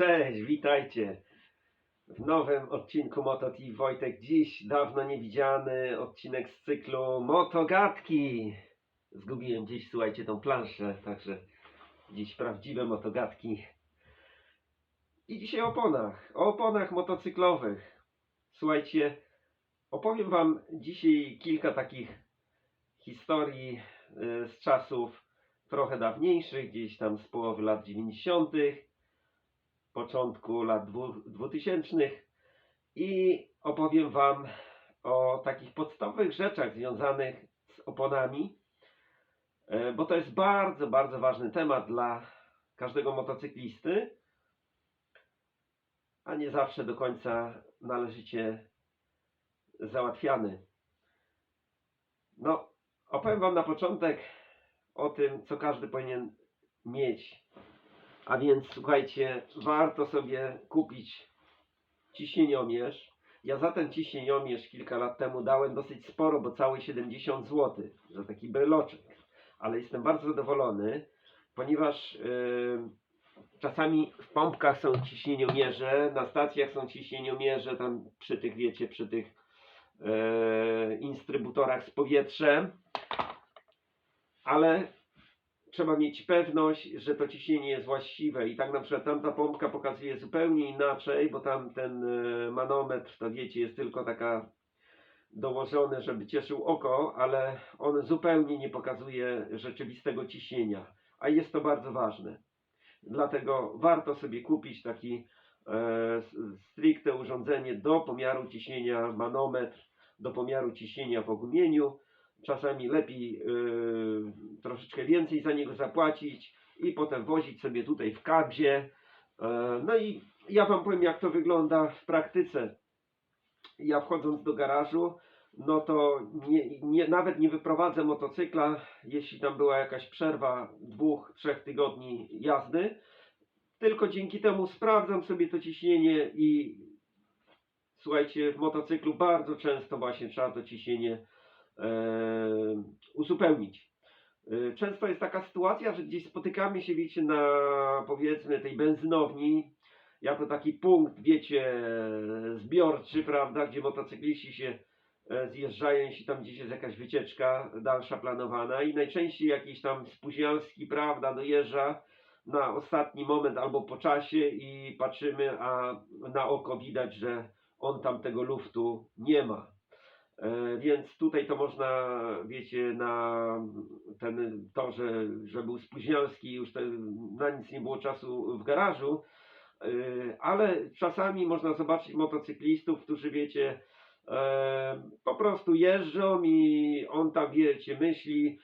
Cześć, witajcie w nowym odcinku Moto TV. Wojtek, dziś dawno niewidziany odcinek z cyklu Motogatki. Zgubiłem dziś, słuchajcie, tą planszę, także dziś prawdziwe motogatki. I dzisiaj o oponach, o oponach motocyklowych. Słuchajcie, opowiem Wam dzisiaj kilka takich historii y, z czasów trochę dawniejszych, gdzieś tam z połowy lat 90., początku lat dwu- 2000 i opowiem Wam o takich podstawowych rzeczach związanych z oponami, e, bo to jest bardzo, bardzo ważny temat dla każdego motocyklisty, a nie zawsze do końca należycie załatwiany. No, opowiem Wam na początek o tym, co każdy powinien mieć. A więc słuchajcie, warto sobie kupić ciśnieniomierz. Ja za ten ciśnieniomierz kilka lat temu dałem dosyć sporo, bo całe 70 zł za taki bryloczek. Ale jestem bardzo zadowolony, ponieważ yy, czasami w pompkach są ciśnieniomierze, na stacjach są ciśnieniomierze, tam przy tych, wiecie, przy tych yy, instrybutorach z powietrzem, ale trzeba mieć pewność, że to ciśnienie jest właściwe i tak na przykład tamta pompka pokazuje zupełnie inaczej, bo tam ten e, manometr, to wiecie, jest tylko taka dołożony, żeby cieszył oko, ale on zupełnie nie pokazuje rzeczywistego ciśnienia, a jest to bardzo ważne. Dlatego warto sobie kupić taki e, stricte urządzenie do pomiaru ciśnienia, manometr do pomiaru ciśnienia w ogumieniu. Czasami lepiej yy, troszeczkę więcej za niego zapłacić i potem wozić sobie tutaj w kabzie. E, No i ja Wam powiem, jak to wygląda w praktyce. Ja wchodząc do garażu, no to nie, nie, nawet nie wyprowadzę motocykla, jeśli tam była jakaś przerwa dwóch, trzech tygodni jazdy, tylko dzięki temu sprawdzam sobie to ciśnienie i słuchajcie, w motocyklu bardzo często właśnie trzeba to ciśnienie uzupełnić. E, Często jest taka sytuacja, że gdzieś spotykamy się, wiecie, na powiedzmy tej benzynowni, jako taki punkt, wiecie, zbiorczy, prawda, gdzie motocykliści się e, zjeżdżają, jeśli tam gdzieś jest jakaś wycieczka dalsza planowana i najczęściej jakiś tam spóźnialski, prawda, dojeżdża na ostatni moment albo po czasie i patrzymy, a na oko widać, że on tam tego luftu nie ma. E, Więc tutaj to można, wiecie, na ten torze, że był spóźnialski, już te, na nic nie było czasu w garażu, e, ale czasami można zobaczyć motocyklistów, którzy, wiecie, e, po prostu jeżdżą i on tam, wiecie, myśli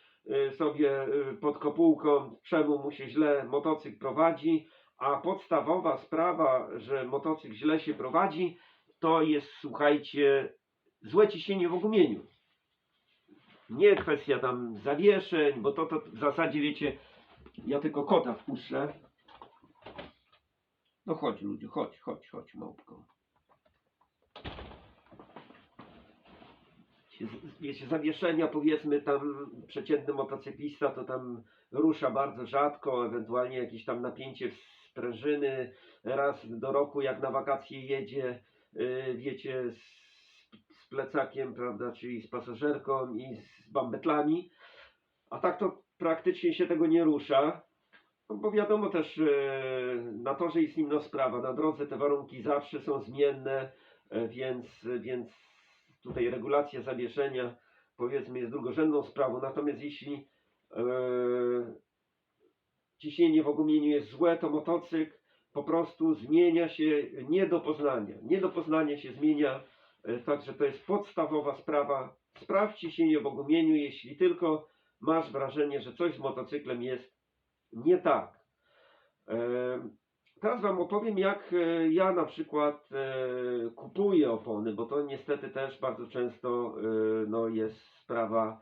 sobie pod kopułką, czemu mu się źle motocykl prowadzi, a podstawowa sprawa, że motocykl źle się prowadzi, to jest, słuchajcie, złe ciśnienie w ogumieniu. Nie kwestia tam zawieszeń, bo to, to w zasadzie wiecie, ja tylko kota wpuszczę. No chodź ludzie, chodź, chodź, chodź małpko. Wiecie, zawieszenia powiedzmy tam przeciętny motocyklista to tam rusza bardzo rzadko, ewentualnie jakieś tam napięcie sprężyny raz do roku jak na wakacje jedzie, yy, wiecie, z, z plecakiem, prawda, czyli z pasażerką i z bambetlami, a tak to praktycznie się tego nie rusza, no bo wiadomo też, yy, na torze jest inna sprawa, na drodze te warunki zawsze są zmienne, yy, więc, więc tutaj regulacja zawieszenia powiedzmy jest drugorzędną sprawą, natomiast jeśli yy, ciśnienie w ogumieniu jest złe, to motocykl po prostu zmienia się nie do poznania. Nie do poznania się zmienia, e, także to jest podstawowa sprawa. Sprawdź ciśnienie w ogumieniu, jeśli tylko masz wrażenie, że coś z motocyklem jest nie tak. E, Teraz Wam opowiem, jak e, ja na przykład e, kupuję opony, bo to niestety też bardzo często e, no, jest sprawa,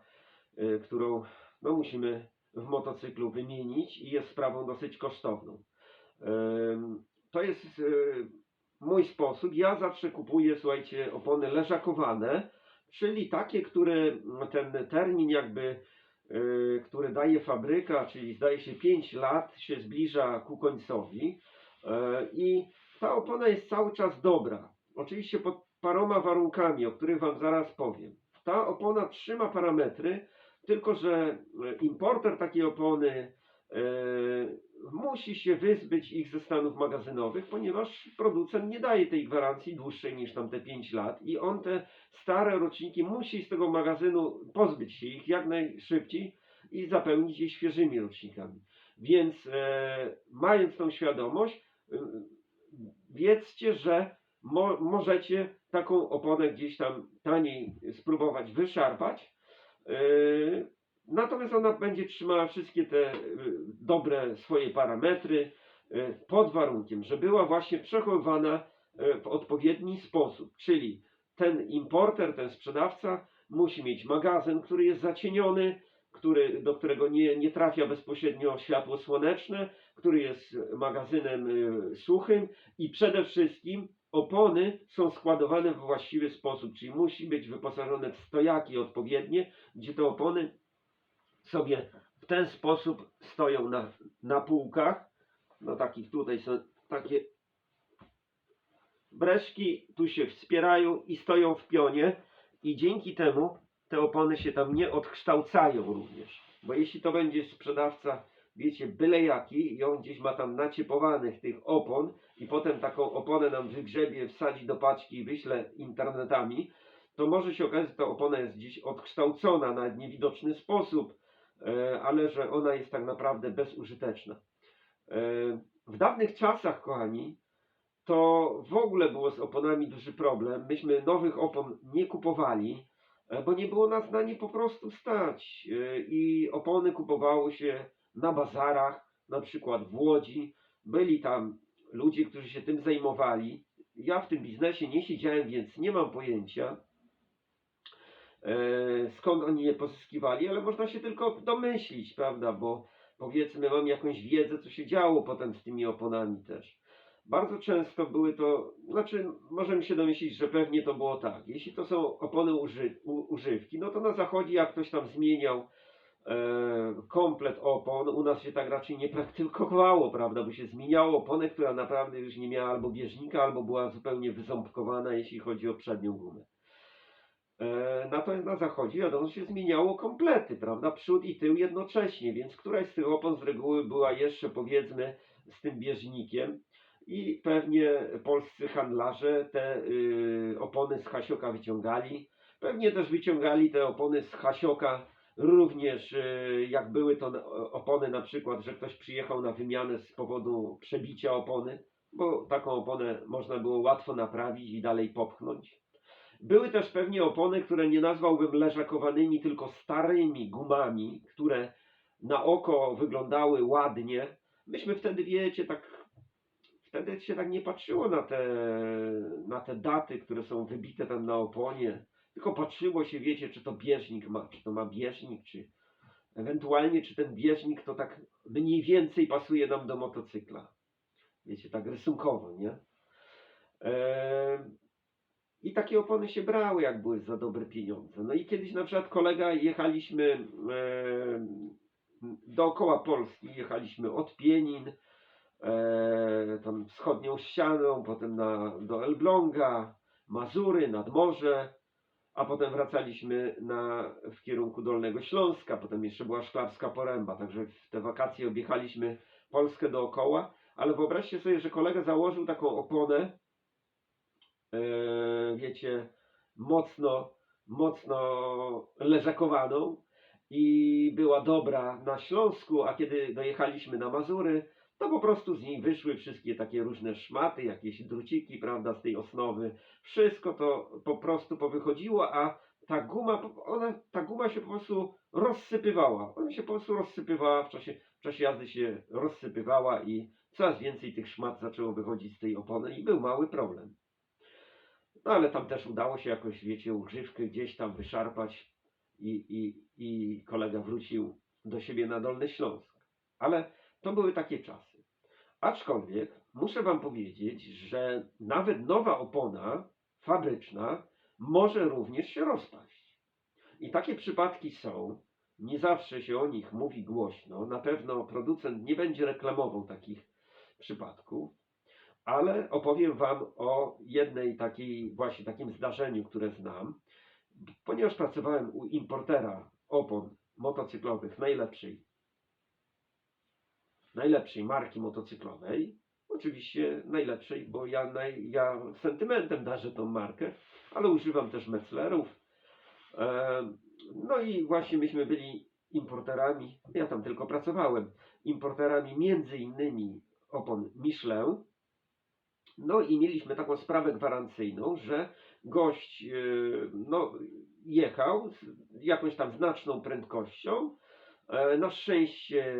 e, którą no, musimy w motocyklu wymienić i jest sprawą dosyć kosztowną. To jest e, mój sposób. Ja zawsze kupuję, słuchajcie, opony leżakowane, czyli takie, które ten termin jakby, e, który daje fabryka, czyli zdaje się 5 lat, się zbliża ku końcowi. E, I ta opona jest cały czas dobra. Oczywiście pod paroma warunkami, o których Wam zaraz powiem. Ta opona trzyma parametry, tylko że e, importer takiej opony musi się wyzbyć ich ze stanów magazynowych, ponieważ producent nie daje tej gwarancji dłuższej niż tam te 5 lat i on te stare roczniki musi z tego magazynu pozbyć się ich jak najszybciej i zapełnić je świeżymi rocznikami. Więc e, mając tą świadomość, e, wiedzcie, że mo, możecie taką oponę gdzieś tam taniej spróbować wyszarpać. E, natomiast ona będzie trzymała wszystkie te e, dobre swoje parametry e, pod warunkiem, że była właśnie przechowywana e, w odpowiedni sposób. Czyli ten importer, ten sprzedawca musi mieć magazyn, który jest zacieniony, który, do którego nie, nie trafia bezpośrednio światło słoneczne, który jest magazynem y, suchym i przede wszystkim opony są składowane w właściwy sposób, czyli musi być wyposażone w stojaki odpowiednie, gdzie te opony sobie w ten sposób stoją na, na półkach, no takich tutaj są takie breszki, tu się wspierają i stoją w pionie. I dzięki temu te opony się tam nie odkształcają również. Bo jeśli to będzie sprzedawca, wiecie, byle jaki i on gdzieś ma tam naciepowanych tych opon i potem taką oponę nam wygrzebie, wsadzi do paczki i wyśle internetami, to może się okazać, że ta opona jest gdzieś odkształcona na niewidoczny sposób, ale że ona jest tak naprawdę bezużyteczna. E, W dawnych czasach, kochani, to w ogóle było z oponami duży problem. Myśmy nowych opon nie kupowali, e, bo nie było nas na nie po prostu stać. E, I opony kupowało się na bazarach, na przykład w Łodzi. Byli tam ludzie, którzy się tym zajmowali. Ja w tym biznesie nie siedziałem, więc nie mam pojęcia e, skąd oni je pozyskiwali, ale można się tylko domyślić, prawda, bo powiedzmy mam jakąś wiedzę, co się działo potem z tymi oponami też. Bardzo często były to, znaczy możemy się domyślić, że pewnie to było tak. Jeśli to są opony uży, u, używki, no to na zachodzie jak ktoś tam zmieniał e, komplet opon, u nas się tak raczej nie praktykowało, prawda, bo się zmieniało oponę, która naprawdę już nie miała albo bieżnika, albo była zupełnie wyząbkowana, jeśli chodzi o przednią gumę. E, Natomiast na zachodzie wiadomo, że się zmieniało komplety, prawda? Przód i tył jednocześnie, więc któraś z tych opon z reguły była jeszcze powiedzmy z tym bieżnikiem i pewnie polscy handlarze te y, opony z Hasioka wyciągali. Pewnie też wyciągali te opony z Hasioka również y, jak były to opony na przykład, że ktoś przyjechał na wymianę z powodu przebicia opony, bo taką oponę można było łatwo naprawić i dalej popchnąć. Były też pewnie opony, które nie nazwałbym leżakowanymi, tylko starymi gumami, które na oko wyglądały ładnie. Myśmy wtedy, wiecie, tak wtedy się tak nie patrzyło na te, na te daty, które są wybite tam na oponie, tylko patrzyło się, wiecie, czy to bieżnik ma, czy to ma bieżnik, czy ewentualnie, czy ten bieżnik to tak mniej więcej pasuje nam do motocykla. Wiecie, tak rysunkowo, nie? Eee, i takie opony się brały, jak były za dobre pieniądze. No i kiedyś na przykład kolega jechaliśmy e, dookoła Polski, jechaliśmy od Pienin, e, tam wschodnią ścianą, potem na, do Elbląga, Mazury, nad morze, a potem wracaliśmy na, w kierunku Dolnego Śląska, potem jeszcze była Szklarska Poręba, także w te wakacje objechaliśmy Polskę dookoła, ale wyobraźcie sobie, że kolega założył taką oponę, wiecie, mocno, mocno leżakowaną i była dobra na Śląsku, a kiedy dojechaliśmy na Mazury, to po prostu z niej wyszły wszystkie takie różne szmaty, jakieś druciki, prawda, z tej osnowy. Wszystko to po prostu powychodziło, a ta guma, ona, ta guma się po prostu rozsypywała. Ona się po prostu rozsypywała w czasie, w czasie jazdy się rozsypywała i coraz więcej tych szmat zaczęło wychodzić z tej opony i był mały problem. No ale tam też udało się jakoś, wiecie, używkę gdzieś tam wyszarpać i, i, i kolega wrócił do siebie na Dolny Śląsk. Ale to były takie czasy. Aczkolwiek muszę Wam powiedzieć, że nawet nowa opona fabryczna może również się rozpaść. I takie przypadki są. Nie zawsze się o nich mówi głośno. Na pewno producent nie będzie reklamował takich przypadków. Ale opowiem Wam o jednej takiej, właśnie takim zdarzeniu, które znam, ponieważ pracowałem u importera opon motocyklowych najlepszej, najlepszej marki motocyklowej, oczywiście najlepszej, bo ja, naj, ja sentymentem darzę tą markę, ale używam też Metzlerów. Em, No i właśnie myśmy byli importerami, ja tam tylko pracowałem, importerami między innymi opon Michelin. No i mieliśmy taką sprawę gwarancyjną, że gość yy, no, jechał z jakąś tam znaczną prędkością. E, Na szczęście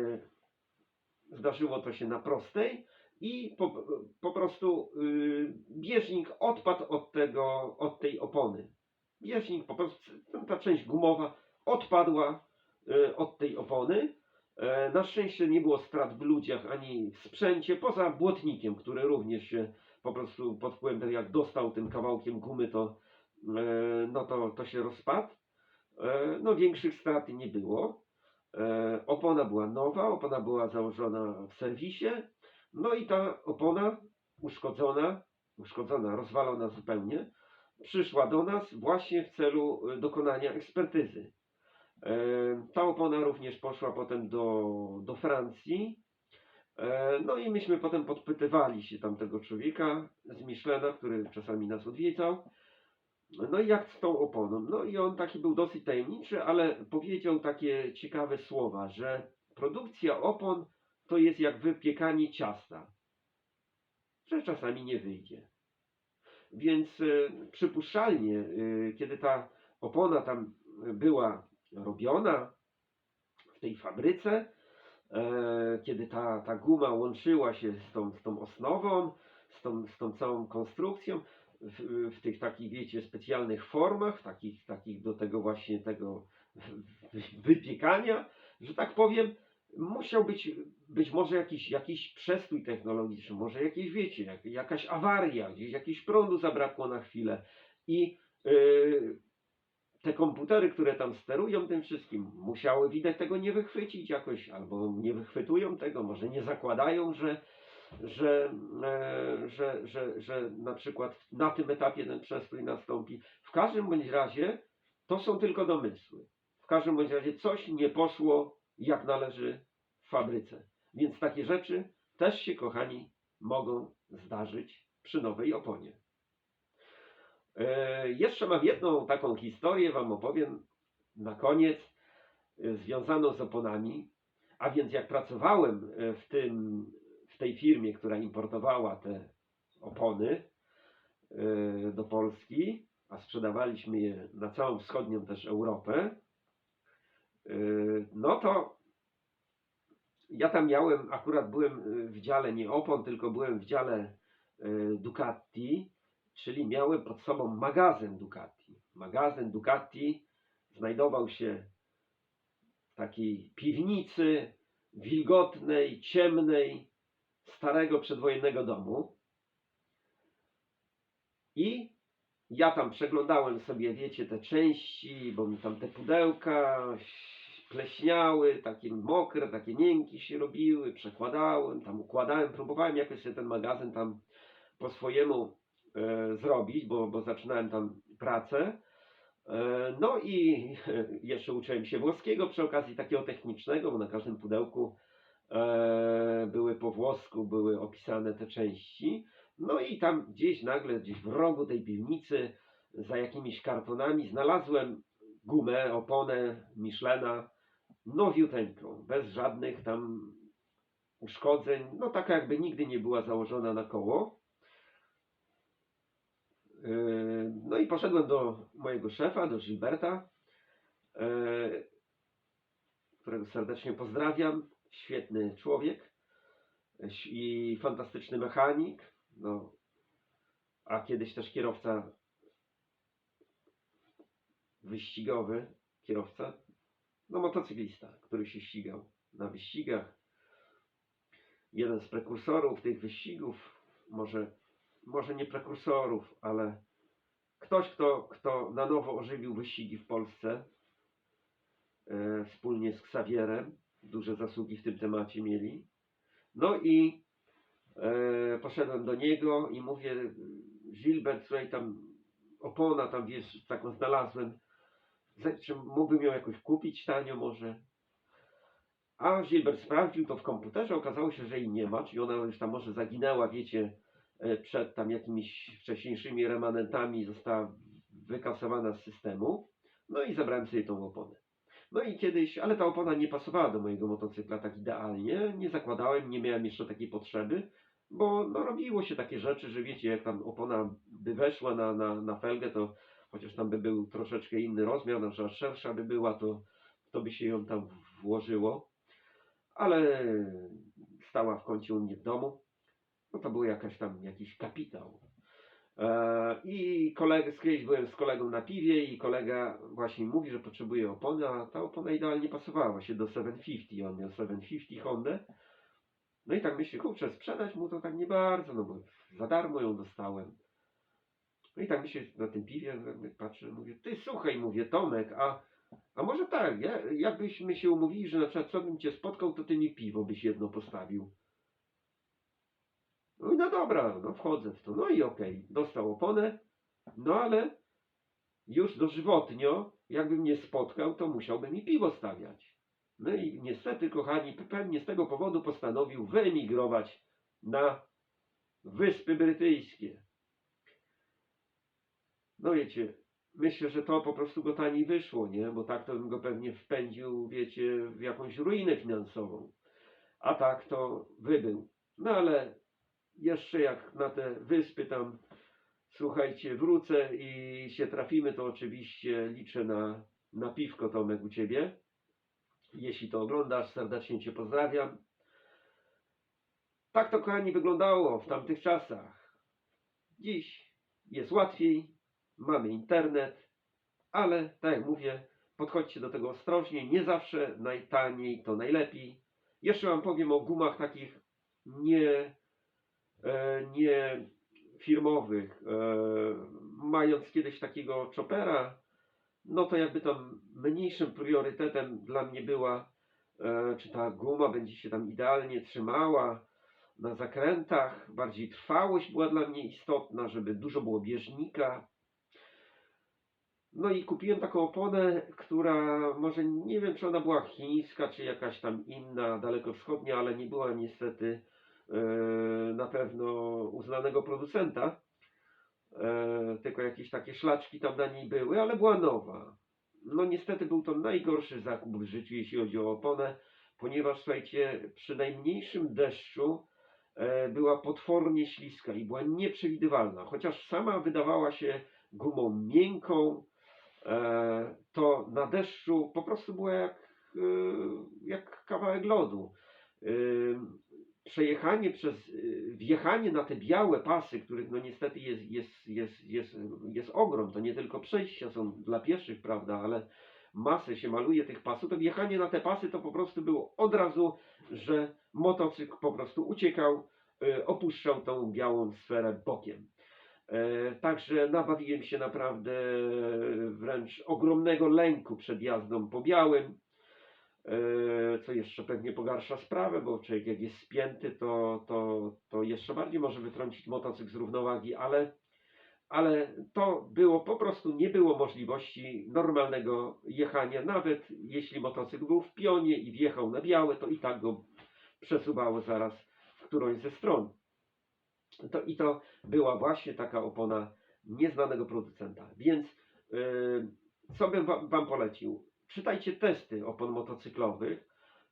zdarzyło to się na prostej i po, po prostu yy, bieżnik odpadł od, tego, od tej opony. Bieżnik po prostu, ta część gumowa odpadła yy, od tej opony. E, Na szczęście nie było strat w ludziach ani w sprzęcie, poza błotnikiem, który również się po prostu pod wpływem tego, jak dostał tym kawałkiem gumy, to, e, no to, to się rozpadł. E, No większych strat nie było. Opona była nowa, opona była założona w serwisie. No i ta opona uszkodzona, uszkodzona, rozwalona zupełnie, przyszła do nas właśnie w celu dokonania ekspertyzy. E, Ta opona również poszła potem do, do Francji. E, No i myśmy potem podpytywali się tamtego człowieka z Michelena, który czasami nas odwiedzał. No i jak z tą oponą? No i on taki był dosyć tajemniczy, ale powiedział takie ciekawe słowa, że produkcja opon to jest jak wypiekanie ciasta, że czasami nie wyjdzie. Więc e, przypuszczalnie, kiedy ta opona tam była robiona w tej fabryce, e, kiedy ta, ta guma łączyła się z tą, z tą osnową, z tą, z tą całą konstrukcją, w, w tych takich, wiecie, specjalnych formach, takich, takich do tego właśnie tego wypiekania, że tak powiem, musiał być być może jakiś, jakiś przestój technologiczny, może jakieś, wiecie, jak, jakaś awaria, gdzieś jakiegoś prądu zabrakło na chwilę i yy, te komputery, które tam sterują tym wszystkim, musiały widać tego nie wychwycić jakoś, albo nie wychwytują tego, może nie zakładają, że, że, e, że, że, że na przykład na tym etapie ten przestój nastąpi. W każdym bądź razie to są tylko domysły. W każdym bądź razie coś nie poszło jak należy w fabryce. Więc takie rzeczy też się, kochani, mogą zdarzyć przy nowej oponie. E, jeszcze mam jedną taką historię, Wam opowiem na koniec, e, związaną z oponami. A więc jak pracowałem e, w, tym, w tej firmie, która importowała te opony do Polski, a sprzedawaliśmy je na całą wschodnią też Europę, no to ja tam miałem, akurat byłem w dziale nie opon, tylko byłem w dziale Ducati, czyli miałem pod sobą magazyn Ducati. Magazyn Ducati znajdował się w takiej piwnicy wilgotnej, ciemnej, starego przedwojennego domu. I ja tam przeglądałem sobie, wiecie, te części, bo mi tam te pudełka pleśniały, takie mokre, takie miękkie się robiły, przekładałem, tam układałem, próbowałem jakoś ten magazyn tam po swojemu zrobić, bo, bo zaczynałem tam pracę. E, no i jeszcze uczyłem się włoskiego przy okazji takiego technicznego, bo na każdym pudełku e, były po włosku, były opisane te części. No i tam gdzieś nagle, gdzieś w rogu tej piwnicy, za jakimiś kartonami znalazłem gumę, oponę Michelena, nowiuteńką, bez żadnych tam uszkodzeń, no taka jakby nigdy nie była założona na koło. Yy, No i poszedłem do mojego szefa, do Gilberta, yy, którego serdecznie pozdrawiam. Świetny człowiek i fantastyczny mechanik. No, a kiedyś też kierowca wyścigowy, kierowca, no motocyklista, który się ścigał na wyścigach. Jeden z prekursorów tych wyścigów, może, może nie prekursorów, ale ktoś, kto, kto na nowo ożywił wyścigi w Polsce, e, wspólnie z Xavierem, duże zasługi w tym temacie mieli. No i E, poszedłem do niego i mówię, Gilbert, słuchaj, tam opona tam, wiesz, taką znalazłem. Za- Czy mógłbym ją jakoś kupić tanio może? A Gilbert sprawdził to w komputerze, okazało się, że jej nie ma, czyli ona już tam może zaginęła, wiecie, przed tam jakimiś wcześniejszymi remanentami, została wykasowana z systemu. No i zabrałem sobie tą oponę. No i kiedyś, ale ta opona nie pasowała do mojego motocykla tak idealnie, nie zakładałem, nie miałem jeszcze takiej potrzeby, bo no, robiło się takie rzeczy, że wiecie, jak tam opona by weszła na, na, na felgę, to chociaż tam by był troszeczkę inny rozmiar, na przykład szersza by była, to, to by się ją tam włożyło. Ale stała w końcu u mnie w domu. No to był jakaś tam jakiś kapitał. E, I kolega, kiedyś byłem z kolegą na piwie i kolega właśnie mówi, że potrzebuje opony, a ta opona idealnie pasowała się do 750. On miał 750 Hondę. No i tak myślę, kurczę, sprzedać mu to tak nie bardzo, no bo za darmo ją dostałem. No i tak myślę na tym piwie, patrzę, mówię, ty słuchaj, mówię, Tomek, a, a może tak, ja, jakbyśmy się umówili, że na przykład co bym cię spotkał, to ty mi piwo byś jedno postawił. No i no dobra, no wchodzę w to. No i okej, dostał oponę, no ale już dożywotnio, jakbym mnie spotkał, to musiałby mi piwo stawiać. No i niestety, kochani, pewnie z tego powodu postanowił wyemigrować na Wyspy Brytyjskie. No wiecie, myślę, że to po prostu go taniej wyszło, nie? Bo tak to bym go pewnie wpędził, wiecie, w jakąś ruinę finansową. A tak to wybył. No ale jeszcze jak na te wyspy tam, słuchajcie, wrócę i się trafimy, to oczywiście liczę na, na piwko Tomek u Ciebie. Jeśli to oglądasz, serdecznie Cię pozdrawiam. Tak to, kochani, wyglądało w tamtych czasach. Dziś jest łatwiej, mamy internet, ale tak jak mówię, podchodźcie do tego ostrożnie. Nie zawsze najtaniej to najlepiej. Jeszcze Wam powiem o gumach takich nie, nie firmowych. E, mając kiedyś takiego chopera, no to jakby tam mniejszym priorytetem dla mnie była, e, czy ta guma będzie się tam idealnie trzymała na zakrętach. Bardziej trwałość była dla mnie istotna, żeby dużo było bieżnika. No i kupiłem taką oponę, która może nie wiem, czy ona była chińska, czy jakaś tam inna, dalekowschodnia, ale nie była niestety e, na pewno uznanego producenta. E, tylko jakieś takie szlaczki tam na niej były, ale była nowa. No niestety był to najgorszy zakup w życiu, jeśli chodzi o oponę, ponieważ słuchajcie, przy najmniejszym deszczu e, była potwornie śliska i była nieprzewidywalna. Chociaż sama wydawała się gumą miękką, to na deszczu po prostu była jak, jak kawałek lodu. Przejechanie przez, e, wjechanie na te białe pasy, których no niestety jest, jest, jest, jest, jest ogrom, to nie tylko przejścia są dla pieszych, prawda, ale masę się maluje tych pasów, to wjechanie na te pasy to po prostu było od razu, że motocykl po prostu uciekał, e, opuszczał tą białą sferę bokiem. E, Także nabawiłem się naprawdę wręcz ogromnego lęku przed jazdą po białym, co jeszcze pewnie pogarsza sprawę, bo człowiek jak jest spięty, to, to, to jeszcze bardziej może wytrącić motocykl z równowagi, ale, ale to było po prostu, nie było możliwości normalnego jechania, nawet jeśli motocykl był w pionie i wjechał na białe, to i tak go przesuwało zaraz w którąś ze stron. To, I to była właśnie taka opona nieznanego producenta. Więc yy, co bym wam polecił? Czytajcie testy opon motocyklowych.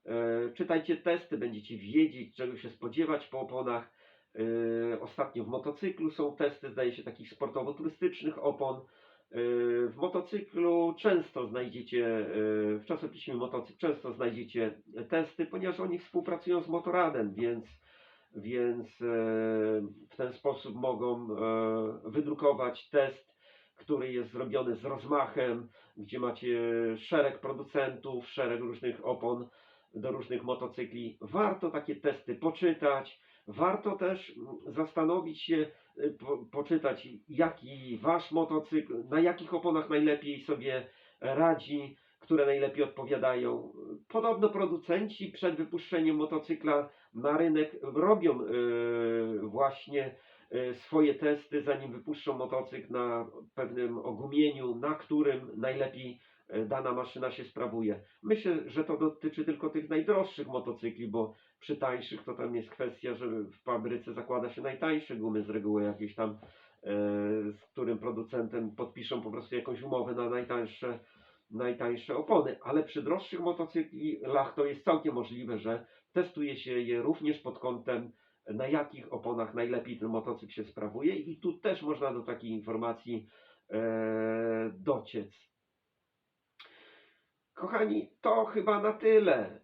Yy, czytajcie testy, będziecie wiedzieć, czego się spodziewać po oponach. Yy, ostatnio w motocyklu są testy, zdaje się, takich sportowo-turystycznych opon. Yy, W motocyklu często znajdziecie, w czasopiśmie motocykl często znajdziecie testy, ponieważ oni współpracują z Motoradem, więc więc e, w ten sposób mogą e, wydrukować test, który jest zrobiony z rozmachem, gdzie macie szereg producentów, szereg różnych opon do różnych motocykli. Warto takie testy poczytać. Warto też zastanowić się, e, po, poczytać, jaki wasz motocykl, na jakich oponach najlepiej sobie radzi, które najlepiej odpowiadają. Podobno producenci przed wypuszczeniem motocykla na rynek robią e, właśnie swoje testy, zanim wypuszczą motocykl na pewnym ogumieniu, na którym najlepiej e, dana maszyna się sprawuje. Myślę, że to dotyczy tylko tych najdroższych motocykli, bo przy tańszych to tam jest kwestia, że w fabryce zakłada się najtańsze gumy z reguły jakieś tam, e, z którym producentem podpiszą po prostu jakąś umowę na najtańsze, najtańsze opony, ale przy droższych motocyklach to jest całkiem możliwe, że testuje się je również pod kątem na jakich oponach najlepiej ten motocykl się sprawuje i tu też można do takiej informacji e, dociec. Kochani, to chyba na tyle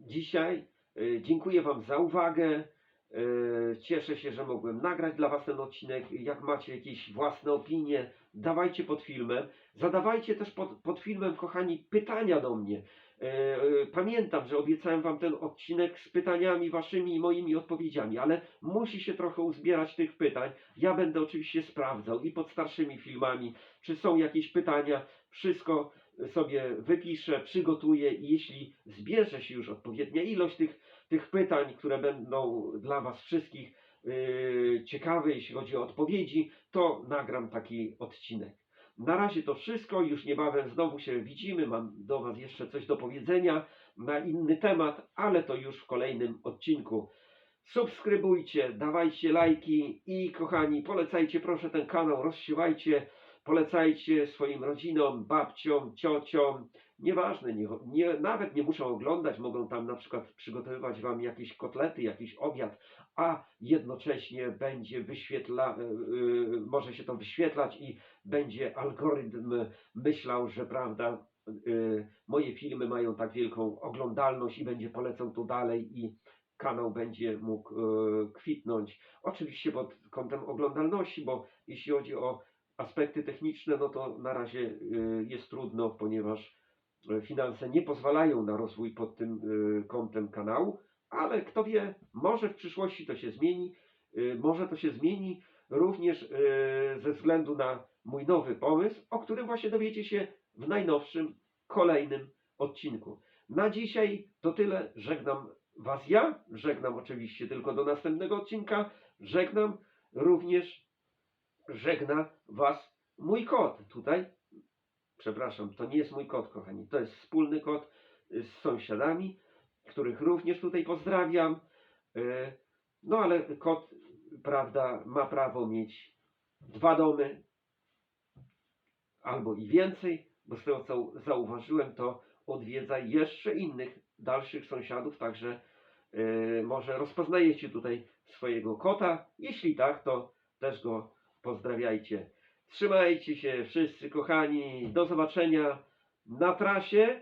dzisiaj. E, Dziękuję Wam za uwagę. E, Cieszę się, że mogłem nagrać dla Was ten odcinek. Jak macie jakieś własne opinie, dawajcie pod filmem. Zadawajcie też pod, pod filmem, kochani, pytania do mnie. E, e, Pamiętam, że obiecałem Wam ten odcinek z pytaniami Waszymi i moimi odpowiedziami, ale musi się trochę uzbierać tych pytań. Ja będę oczywiście sprawdzał i pod starszymi filmami, czy są jakieś pytania. Wszystko sobie wypiszę, przygotuję i jeśli zbierze się już odpowiednia ilość tych, tych pytań, które będą dla Was wszystkich yy, ciekawe, jeśli chodzi o odpowiedzi, to nagram taki odcinek. Na razie to wszystko, już niebawem znowu się widzimy, mam do Was jeszcze coś do powiedzenia na inny temat, ale to już w kolejnym odcinku. Subskrybujcie, dawajcie lajki i kochani, polecajcie proszę ten kanał, rozsiewajcie, polecajcie swoim rodzinom, babciom, ciociom, nieważne, nie, nie, nawet nie muszą oglądać, mogą tam na przykład przygotowywać Wam jakieś kotlety, jakiś obiad, a jednocześnie będzie wyświetla, y, y, może się to wyświetlać i będzie algorytm myślał, że prawda, y, moje filmy mają tak wielką oglądalność i będzie polecał to dalej i kanał będzie mógł y, kwitnąć. Oczywiście pod kątem oglądalności, bo jeśli chodzi o aspekty techniczne, no to na razie y, jest trudno, ponieważ y, finanse nie pozwalają na rozwój pod tym y, kątem kanału, ale kto wie, może w przyszłości to się zmieni, może to się zmieni również ze względu na mój nowy pomysł, o którym właśnie dowiecie się w najnowszym, kolejnym odcinku. Na dzisiaj to tyle. Żegnam Was ja, żegnam oczywiście tylko do następnego odcinka, żegnam również, żegna Was mój kot tutaj. Przepraszam, to nie jest mój kot, kochani, to jest wspólny kot y, z sąsiadami, których również tutaj pozdrawiam. Y, No ale kot, prawda, ma prawo mieć dwa domy albo i więcej, bo z tego co zauważyłem, to odwiedza jeszcze innych dalszych sąsiadów, także y, może rozpoznajecie tutaj swojego kota. Jeśli tak, to też go pozdrawiajcie. Trzymajcie się wszyscy kochani, do zobaczenia na trasie.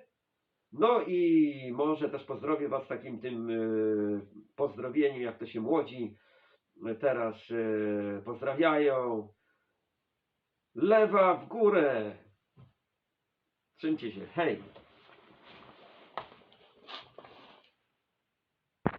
No i może też pozdrowię Was takim tym y, pozdrowieniem, jak to się młodzi teraz y, pozdrawiają. Lewa w górę. Trzymcie się. Hej.